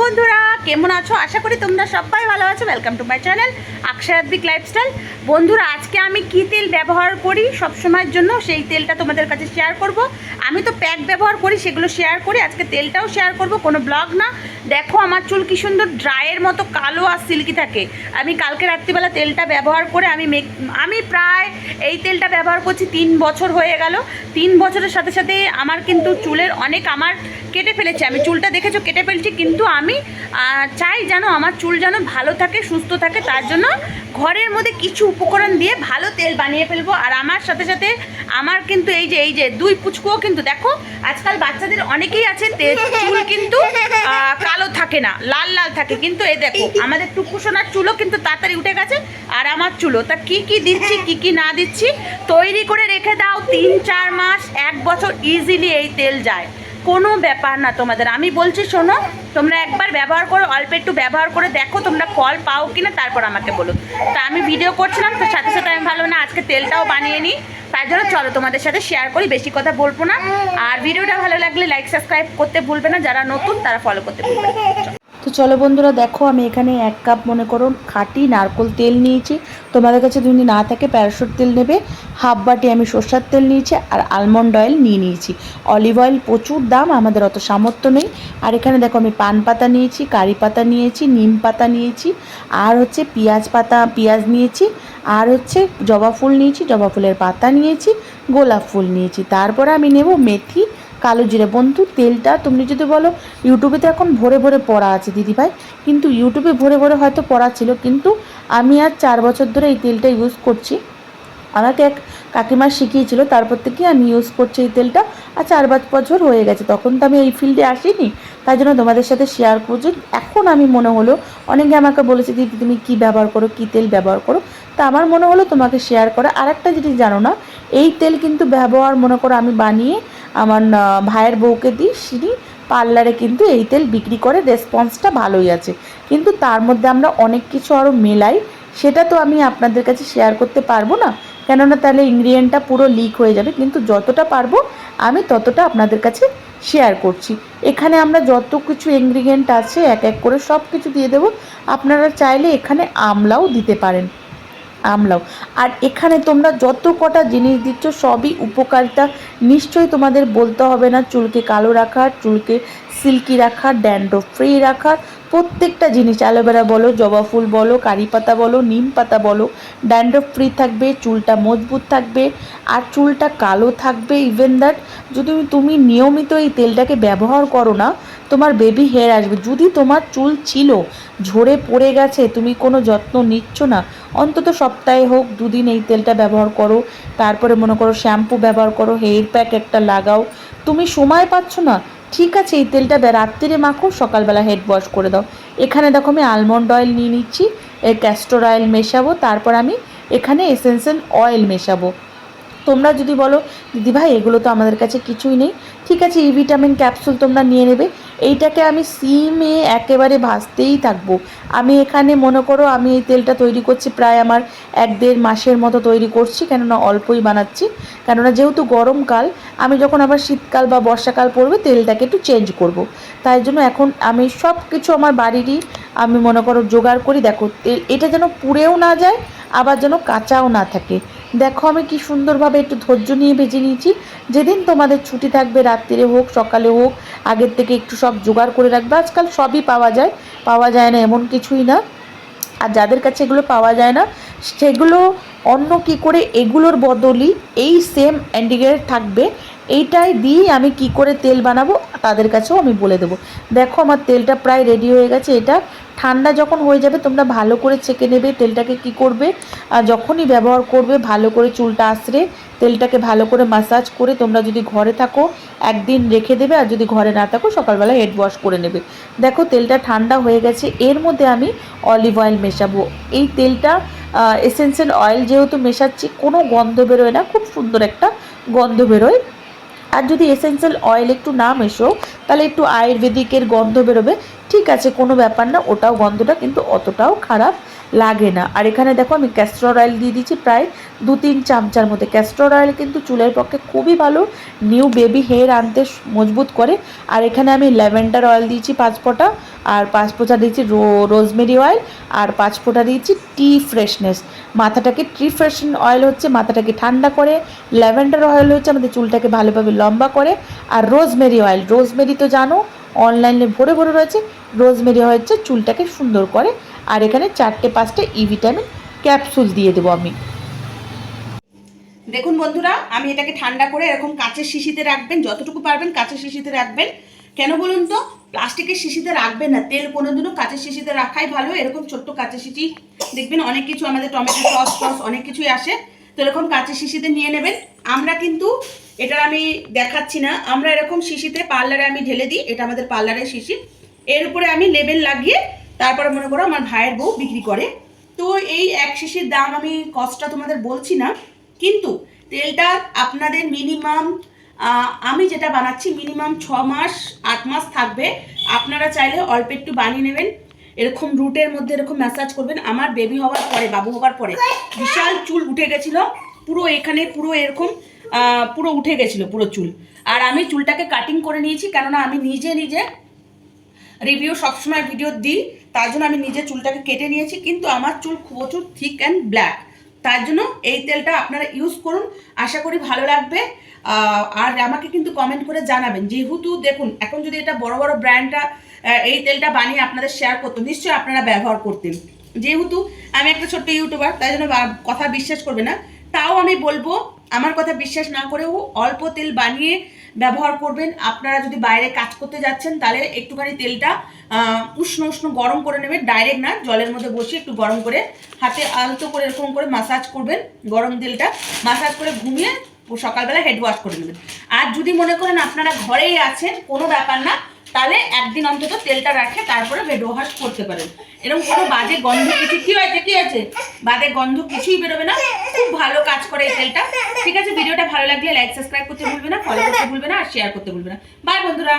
বন্ধুরা, কেমন আছো? আশা করি তোমরা সবাই ভালো আছো। ওয়েলকাম টু মাই চ্যানেল অক্ষয়াদ্বিক লাইফস্টাইল বন্ধুরা, আজকে আমি কি তেল ব্যবহার করি সব সময়ের জন্য সেই তেলটা তোমাদের কাছে শেয়ার করব। আমি তো প্যাক ব্যবহার করি, সেগুলো শেয়ার করি। আজকে তেলটাও শেয়ার করব, কোনো ব্লগ না। দেখো আমার চুল কি সুন্দর ড্রায়ের মতো কালো আর সিল্কি থাকে। আমি কালকে রাত্রিবেলা তেলটা ব্যবহার করে আমি মেক আমি প্রায় এই তেলটা ব্যবহার করছি তিন বছর হয়ে গেল। তিন বছরের সাথে সাথে আমার কিন্তু চুলের অনেক আমার কেটে ফেলেছে। আমি চুলটা দেখেছ কেটে ফেলছি, কিন্তু আমি চাই যেন আমার চুল যেন ভালো থাকে, সুস্থ থাকে। তার জন্য ঘরের মধ্যে কিছু উপকরণ দিয়ে ভালো তেল বানিয়ে ফেলব। আর আমার সাথে সাথে আমার কিন্তু এই যে এই যে দুই পুচকুও কিন্তু দেখো, আজকাল বাচ্চাদের অনেকেই আছে চুল কিন্তু কালো থাকে না লাল লাল থাকে। কিন্তু এই দেখো আমাদের টুকুসোনার চুলো কিন্তু তাড়াতাড়ি উঠে গেছে আর আমার চুলো তা কি কি দিচ্ছি কি কি না দিচ্ছি তৈরি করে রেখে দাও তিন চার মাস এক বছর ইজিলি এই তেল যায়। কোনো ব্যাপার না তোমাদের আমি বলছি শোনো তোমরা একবার ব্যবহার করো অল্প একটু ব্যবহার করে দেখো তোমরা ফল পাও কিনা তারপর আমাকে বলো। তা আমি ভিডিও করছিলাম তো সাথে সাথে আমি ভালো না আজকে তেলটাও বানিয়ে নিই। তাই জন্য চলো তোমাদের সাথে শেয়ার করি, বেশি কথা বলব না আর ভিডিওটা ভালো লাগলে লাইক সাবস্ক্রাইব করতে ভুলবে না, যারা নতুন, তারা ফলো করতে ভুলবে। তো চলো বন্ধুরা, দেখো, আমি এখানে এক কাপ, মনে করো, খাঁটি নারকোল তেল নিয়েছি। তোমাদের কাছে যদি না থাকে, প্যারাশুট তেল নেবে, হাফ বাটি আমি সর্ষার তেল নিয়েছি আর আলমন্ড অয়েল নিয়ে নিয়েছি। অলিভ অয়েল প্রচুর দাম, আমাদের অত সামর্থ্য নেই। আর এখানে দেখো, আমি পান পাতা নিয়েছি, কারি পাতা নিয়েছি, নিম পাতা নিয়েছি, আর হচ্ছে পেঁয়াজ পাতা, পেঁয়াজ নিয়েছি, আর হচ্ছে জবা ফুল নিয়েছি, জবা ফুলের পাতা নিয়েছি, গোলাপ ফুল নিয়েছি। তারপরে আমি নেব মেথি কালো জিরে। বন্ধু, তেলটা তুমি যদি বলো ইউটিউবে তো এখন ভরে ভরে পড়া আছে দিদিভাই। কিন্তু ইউটিউবে ভরে ভরে হয়তো পড়া ছিল, কিন্তু আমি আর চার বছর ধরে এই তেলটা ইউজ করছি। আমাকে এক কাকিমা শিখিয়েছিল, তারপর থেকে আমি ইউজ করছি এই তেলটা। আর চার পাঁচ বছর হয়ে গেছে, তখন তো আমি এই ফিল্ডে আসিনি। তাই জন্য তোমাদের সাথে শেয়ার করছি। এখন আমি মনে হলো, অনেকে আমাকে বলেছে, দিদি, তুমি কি ব্যবহার করো? কী তেল ব্যবহার করো? তা আমার মনে হলো তোমাকে শেয়ার করা। আর একটা জিনিস জানো না, এই তেল কিন্তু ব্যবহার মনে করো আমি বানিয়ে আমার ভাইয়ের বউকে দিই তিনি পার্লারে কিন্তু এই তেল বিক্রি করে রেসপন্সটা ভালোই আছে। কিন্তু তার মধ্যে আমরা অনেক কিছু আরও মেলাই, সেটা তো আমি আপনাদের কাছে শেয়ার করতে পারব না। কেননা তাহলে ইনগ্রিডিয়েন্টটা পুরো লিক হয়ে যাবে, কিন্তু যতটা পারব আমি ততটা আপনাদের কাছে শেয়ার করছি। এখানে আমরা যত কিছু ইনগ্রিডিয়েন্ট আছে, এক এক করে সব কিছু দিয়ে দেবো। আপনারা চাইলে এখানে আমলাও দিতে পারেন। আমলাও আর এখানে তোমরা যত কটা জিনিস দিচ্ছ, সবই উপকারিতা। নিশ্চয়ই তোমাদের বলতে হবে না, চুলকে কালো রাখার চুলকে সিল্কি রাখার ড্যান্ড্রো ফ্রি রাখার প্রত্যেকটা জিনিস, অ্যালোভেরা বলো, জবা ফুল বলো, কারি পাতা বলো, নিম পাতা বলো, ড্যান্ড্রফ ফ্রি থাকবে, চুলটা মজবুত থাকবে, আর চুলটা কালো থাকবে ইভেন দ্যাট যদি তুমি নিয়মিত এই তেলটাকে ব্যবহার করো না, তোমার বেবি হেয়ার আসবে। যদি তোমার চুল ছিল, ঝরে পড়ে গেছে, তুমি কোনো যত্ন নিচ্ছ না, অন্তত সপ্তাহে হোক, দুদিন এই তেলটা ব্যবহার করো, তারপরে মনে করো শ্যাম্পু ব্যবহার করো হেয়ার প্যাক একটা লাগাও, তুমি সময় পাচ্ছ না ঠিক আছে, এই তেলটা রাত্রিরে মাখো, সকালবেলা হেড ওয়াশ করে দাও। এখানে দেখো আমি আলমন্ড অয়েল নিয়ে নিচ্ছি এই ক্যাস্টর অয়েল মেশাবো, তারপর আমি এখানে এসেন্সিয়াল অয়েল মেশাবো। তোমরা যদি বলো, দিদি ভাই, এগুলো তো আমাদের কাছে কিছুই নেই। ঠিক আছে ই ভিটামিন ক্যাপসুল তোমরা নিয়ে নেবে। এইটাকে আমি সিমে একেবারে ভাজতেই থাকব। আমি এখানে মনে করো আমি এই তেলটা তৈরি করছি প্রায় আমার এক দেড় মাসের মতো তৈরি করছি, কেননা অল্পই বানাচ্ছি। কেননা যেহেতু গরমকাল আমি যখন আবার শীতকাল বা বর্ষাকাল পড়বে, তেলটাকে একটু চেঞ্জ করব। তাই জন্য এখন আমি সব কিছু আমার বাড়িরই আমি মনে করো জোগাড় করি। দেখো এটা যেন পুড়েও না যায়, আবার যেন কাঁচাও না থাকে। দেখো আমি কি সুন্দরভাবে একটু ধৈর্য নিয়ে বেজে নিয়েছি। যেদিন তোমাদের ছুটি থাকবে, রাত্রিরে হোক, সকালে হোক, আগের থেকে একটু সব জোগাড় করে রাখবে। আজকাল সবই পাওয়া যায় পাওয়া যায় না এমন কিছুই না। আর যাদের কাছে এগুলো পাওয়া যায় না, সেগুলো অন্য কি করে এগুলোর বদলি এই সেম অ্যান্ডিগ্রেড থাকবে। এইটাই দিয়েই আমি কি করে তেল বানাবো, তাদের কাছেও আমি বলে দেবো। দেখো আমার তেলটা প্রায় রেডি হয়ে গেছে। এটা ঠান্ডা যখন হয়ে যাবে, তোমরা ভালো করে চেকে নেবে তেলটাকে কি করবে যখনই ব্যবহার করবে, ভালো করে চুলটা আশ্রে তেলটাকে ভালো করে মাসাজ করে তোমরা যদি ঘরে থাকো, একদিন রেখে দেবে, আর যদি ঘরে না থাকো সকালবেলা হেড ওয়াশ করে নেবে। দেখো, তেলটা ঠান্ডা হয়ে গেছে। এর মধ্যে আমি অলিভ অয়েল মেশাবো। এই তেলটা এসেন্সিয়াল অয়েল যেহেতু মেশাচ্ছি, কোনো গন্ধ বেরোয় না, খুব সুন্দর একটা গন্ধ বেরোয়। আর যদি এসেন্সিয়াল অয়েল একটু না মেশো, তাহলে একটু আয়ুর্বেদিকের গন্ধ বেরোবে। ঠিক আছে, কোনো ব্যাপার না, ওটাও গন্ধটা কিন্তু অতটাও খারাপ লাগে না। আর এখানে দেখো আমি ক্যাস্টর অয়েল দিয়ে দিচ্ছি প্রায় দু তিন চামচার মধ্যে। ক্যাস্টর অয়েল কিন্তু চুলের পক্ষে খুবই ভালো নিউ বেবি হেয়ার আনতে মজবুত করে। আর এখানে আমি ল্যাভেন্ডার অয়েল দিয়েছি পাঁচ ফোঁটা, আর পাঁচ ফোঁটা দিয়েছি রো রোজমেরি অয়েল আর পাঁচ ফোঁটা দিয়েছি টি ফ্রেশনেস মাথাটাকে টি ফ্রেশন অয়েল হচ্ছে, মাথাটাকে ঠান্ডা করে। ল্যাভেন্ডার অয়েল হচ্ছে আমাদের চুলটাকে ভালোভাবে লম্বা করে। আর রোজমেরি অয়েল রোজমেরি তো জানো অনলাইনে ভরে ভরে রয়েছে। রোজমেরি হচ্ছে চুলটাকে সুন্দর করে। আর এখানে চারটে, পাঁচটা ই ভিটামিন, ক্যাপসুল দিয়ে দেবো আমি। দেখুন বন্ধুরা, আমি এটাকে ঠান্ডা করে এরকম কাঁচের শিশিতে রাখবেন, যতটুকু পারবেন কাঁচের শিশিতে রাখবেন। কেন বলুন তো? প্লাস্টিকের শিশিতে রাখবেন না, তেল কোনোদিনও কাঁচের শিশিতে রাখাই ভালো। এরকম ছোট্ট কাঁচের শিশি, দেখবেন অনেক কিছু আমাদের টমেটো সস টস অনেক কিছুই আসে। তো এরকম কাঁচের শিশিতে নিয়ে নেবেন। আমরা কিন্তু এটার আমি দেখাচ্ছি না। আমরা এরকম শিশিতে পার্লারে আমি ঢেলে দিই। এটা আমাদের পার্লারের শিশি। এর উপরে আমি লেবেল লাগিয়ে তারপরে মনে করো আমার ভাইয়ের বউ বিক্রি করে। তো এই এক শিশির দাম আমি কস্টটা তোমাদের বলছি না। কিন্তু তেলটা আপনাদের মিনিমাম আমি যেটা বানাচ্ছি মিনিমাম ছ মাস, আট মাস থাকবে। আপনারা চাইলে অল্প একটু বানিয়ে নেবেন। এরকম রুটের মধ্যে এরকম ম্যাসাজ করবেন। আমার বেবি হওয়ার পরে, বাবু হওয়ার পরে বিশাল চুল উঠে গেছিল। পুরো এখানে পুরো এরকম পুরো উঠে গেছিল পুরো চুল। আর আমি চুলটাকে কাটিং করে নিয়েছি, কেননা আমি নিজে নিজে রিভিউ সবসময় ভিডিও দিই। তার জন্য আমি নিজে চুলটাকে কেটে নিয়েছি, কিন্তু আমার চুল প্রচুর থিক অ্যান্ড ব্ল্যাক তার জন্য এই তেলটা আপনারা ইউজ করুন। আশা করি ভালো লাগবে। আর আমাকে কিন্তু কমেন্ট করে জানাবেন। যেহেতু দেখুন, এখন যদি এটা বড় বড় ব্র্যান্ডটা এই তেলটা বানিয়ে আপনাদের শেয়ার করতো নিশ্চয়ই আপনারা ব্যবহার করতেন। যেহেতু আমি একটা ছোট্ট ইউটিউবার তাই জন্য কথা বিশ্বাস করবে না। তাও আমি বলব, আমার কথা বিশ্বাস না করেও অল্প তেল বানিয়ে ব্যবহার করবেন। আপনারা যদি বাইরে কাজ করতে যাচ্ছেন, তাহলে একটুখানি তেলটা উষ্ণ উষ্ণ গরম করে নেবেন। ডাইরেক্ট না, জলের মধ্যে বসিয়ে একটু গরম করে, হাতে আলতো করে এরকম করে মাসাজ করবেন গরম তেলটা। মাসাজ করে ঘুমিয়ে সকালবেলা হেড ওয়াশ করে নেবেন। আর যদি মনে করেন আপনারা ঘরেই আছেন, কোনো ব্যাপার না তাহলে একদিন অন্তত তেলটা রাখে, তারপরে বেডো ওয়াশ করতে পারেন। এরকম কোনো বাজে গন্ধ কিছু, কি হয়েছে, কি আছে বাজে গন্ধ কিছুই বেরোবে না। খুব ভালো কাজ করে এই তেলটা। ঠিক আছে, ভিডিওটা ভালো লাগলে লাইক সাবস্ক্রাইব করতে ভুলবে না ফলো করতে ভুলবে না, আর শেয়ার করতে ভুলবে না। বাই বন্ধুরা।